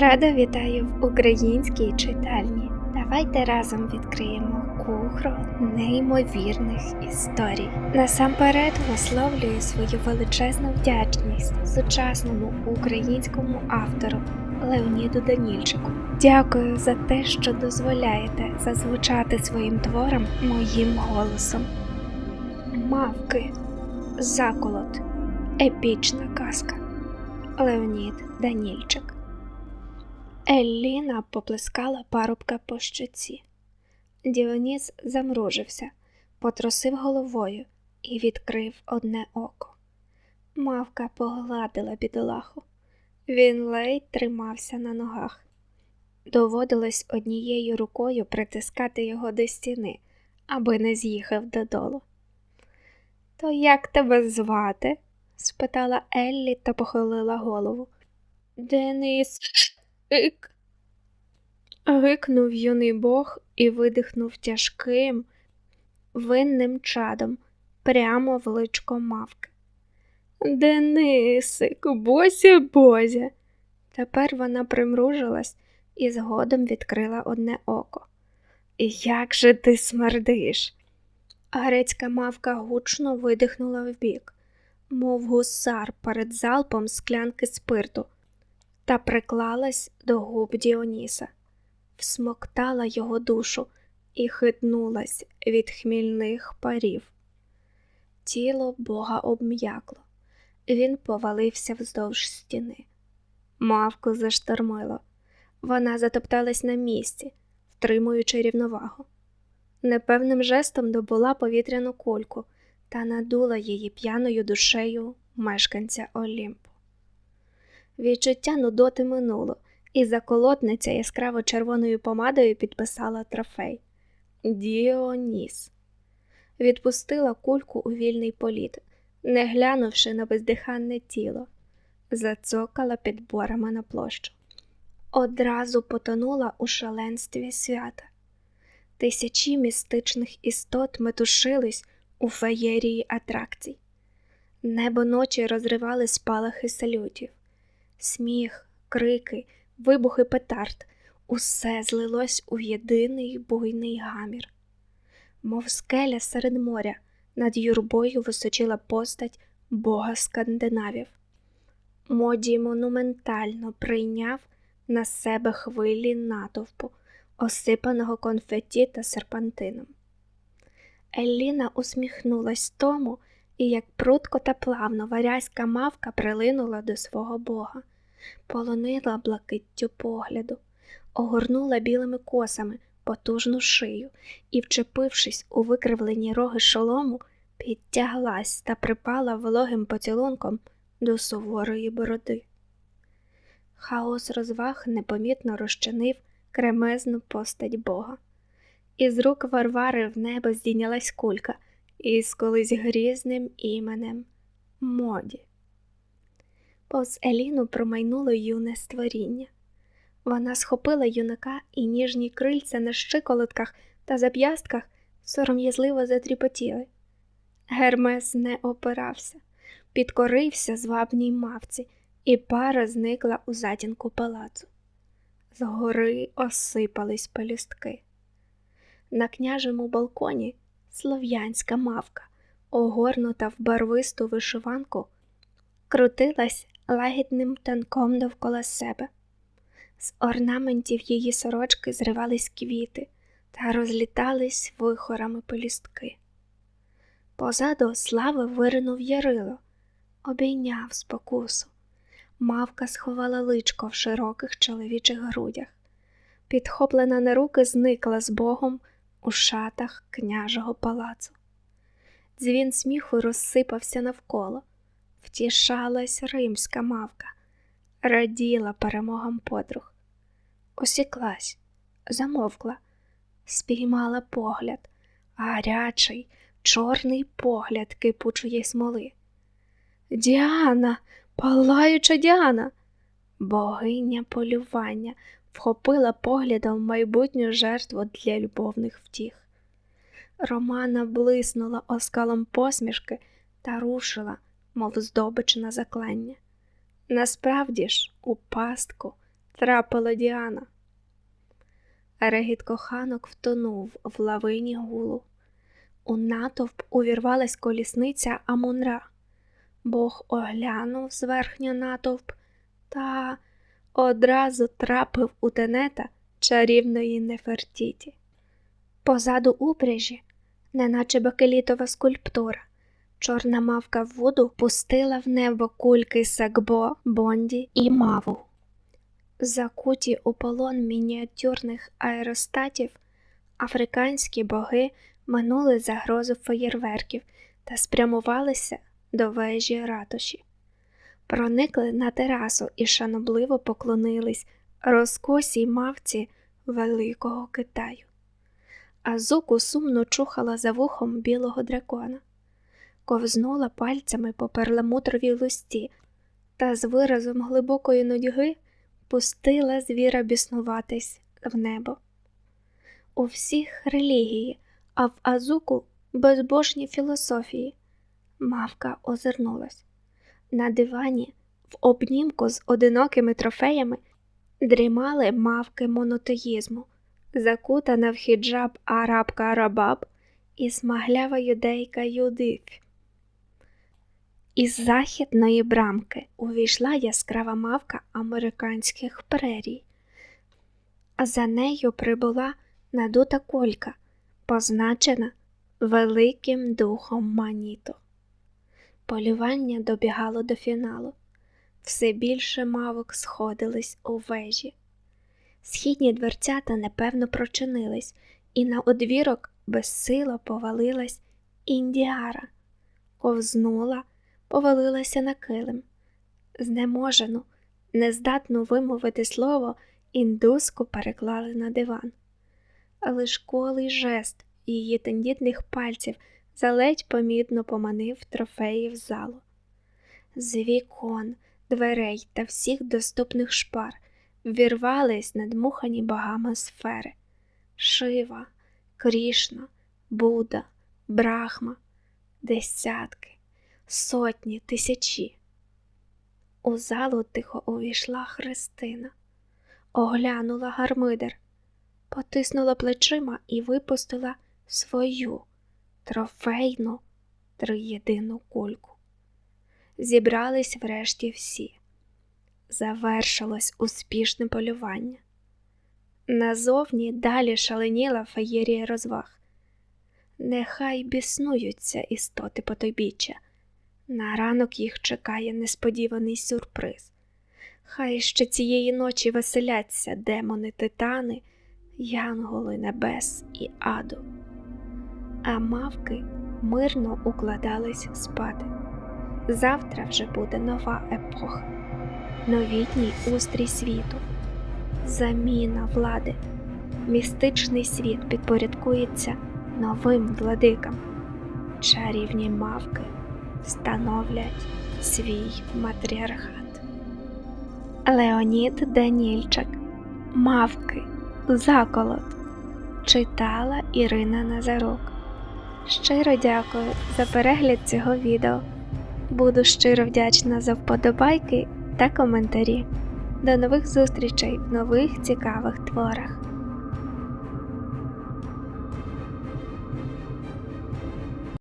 Рада вітаю в українській читальні. Давайте разом відкриємо кухру неймовірних історій. Насамперед висловлюю свою величезну вдячність сучасному українському автору Леоніду Данільчику. Дякую за те, що дозволяєте зазвучати своїм творам моїм голосом. Мавки. Заколот. Епічна казка. Леонід Данільчик. Елліна поплескала парубка по щоці. Діоніс замружився, потрусив головою і відкрив одне око. Мавка погладила бідолаху. Він ледь тримався на ногах. Доводилось однією рукою притискати його до стіни, аби не з'їхав додолу. То як тебе звати? спитала Еллі та похилила голову. Денис. Ик. Гикнув юний бог і видихнув тяжким, винним чадом прямо в личко мавки. Денисик, бозя бозя. Тепер вона примружилась і згодом відкрила одне око. Як же ти смердиш? Грецька мавка гучно видихнула вбік, мов гусар перед залпом склянки спирту, та приклалась до губ Діоніса, всмоктала його душу і хитнулась від хмільних парів. Тіло бога обм'якло, він повалився вздовж стіни. Мавку заштормило. Вона затопталась на місці, втримуючи рівновагу. Непевним жестом добула повітряну кульку та надула її п'яною душею мешканця Олімпу. Відчуття нудоти минуло, і заколотниця яскраво червоною помадою підписала трофей Діоніс. Відпустила кульку у вільний політ, не глянувши на бездиханне тіло, зацокала підборами на площу. Одразу потонула у шаленстві свята. Тисячі містичних істот метушились у феєрії атракцій. Небо ночі розривали спалахи салютів, сміх, крики, вибухи петард, усе злилось у єдиний буйний гамір. Мов скеля серед моря, над юрбою височила постать бога скандинавів. Моді монументально прийняв на себе хвилі натовпу, осипаного конфетті та серпантином. Елліна усміхнулась тому, і як прутко та плавно варязька мавка прилинула до свого бога, полонила блакиттю погляду, огорнула білими косами потужну шию і, вчепившись у викривлені роги шолому, підтяглась та припала вологим поцілунком до суворої бороди. Хаос розваг непомітно розчинив кремезну постать Бога. Із рук Варвари в небо здійнялась кулька із колись грізним іменем Моді. Повз Еліну промайнуло юне створіння. Вона схопила юнака і ніжні крильця на щиколотках та зап'ястках сором'язливо затріпотіли. Гермес не опирався, підкорився звабній мавці, і пара зникла у затінку палацу. Згори осипались пелюстки. На княжому балконі слов'янська мавка, огорнута в барвисту вишиванку, крутилась лагідним танком довкола себе. З орнаментів її сорочки зривались квіти та розлітались вихорами пелюстки. Позаду слави виринув ярило, обійняв спокусу. Мавка сховала личко в широких чоловічих грудях. Підхоплена на руки, зникла з богом у шатах княжого палацу. Дзвін сміху розсипався навколо, втішалась римська мавка, раділа перемогам подруг. Осіклась, замовкла, спіймала погляд, гарячий, чорний погляд кипучої смоли. Діана, палаюча Діана, богиня полювання вхопила поглядом майбутню жертву для любовних втіх. Романа блиснула оскалом посмішки та рушила, мов здобич на заклання. Насправді ж, у пастку трапила Діана. Регіт коханок втонув в лавині гулу. У натовп увірвалась колісниця Амунра. Бог оглянув зверхньо натовп та одразу трапив у тенета чарівної Нефертіті. Позаду упряжі, неначе бакелітова скульптура, чорна мавка в воду пустила в небо кульки сакбо, бонді і маву. Закуті у полон мініатюрних аеростатів, африканські боги минули загрозу феєрверків та спрямувалися до вежі ратуші. Проникли на терасу і шанобливо поклонились розкосій мавці великого Китаю. Азуку сумно чухала за вухом білого дракона, ковзнула пальцями по перламутровій лусті та з виразом глибокої нудьги пустила звіра біснуватись в небо. У всіх релігії, а в Азуку безбожні філософії. Мавка озирнулась. На дивані, в обнімку з одинокими трофеями, дрімали мавки монотеїзму, закутана в хіджаб арабка Рабаб і смаглява юдейка Юдиф. Із західної брамки увійшла яскрава мавка американських прерій, а за нею прибула надута колька, позначена великим духом Маніто. Полювання добігало до фіналу. Все більше мавок сходились у вежі. Східні дверцята непевно прочинились, і на одвірок безсило повалилась індіара, ковзнула, повалилася на килим. Знеможену, нездатну вимовити слово, індуску переклали на диван. Але школий жест її тендітних пальців заледь помітно поманив трофеї в залу. З вікон, дверей та всіх доступних шпар вірвались надмухані богами сфери Шива, Крішна, Будда, Брахма, десятки, сотні, тисячі. У залу тихо увійшла Христина, оглянула гармидер, потиснула плечима і випустила свою трофейну триєдину кульку. Зібрались врешті всі. Завершилось успішне полювання. Назовні далі шаленіла феєрія розваг. Нехай біснуються істоти потойбіччя. На ранок їх чекає несподіваний сюрприз. Хай ще цієї ночі веселяться демони титани, янголи небес і аду а мавки мирно укладались спати. Завтра вже буде нова епоха, новітній устрій світу, заміна влади, містичний світ підпорядкується новим владикам. Чарівні мавки становлять свій матріархат. Леонід Данільчик Мавки Заколот читала Ірина Назарук. Щиро дякую за перегляд цього відео. Буду щиро вдячна за вподобайки та коментарі. До нових зустрічей в нових цікавих творах.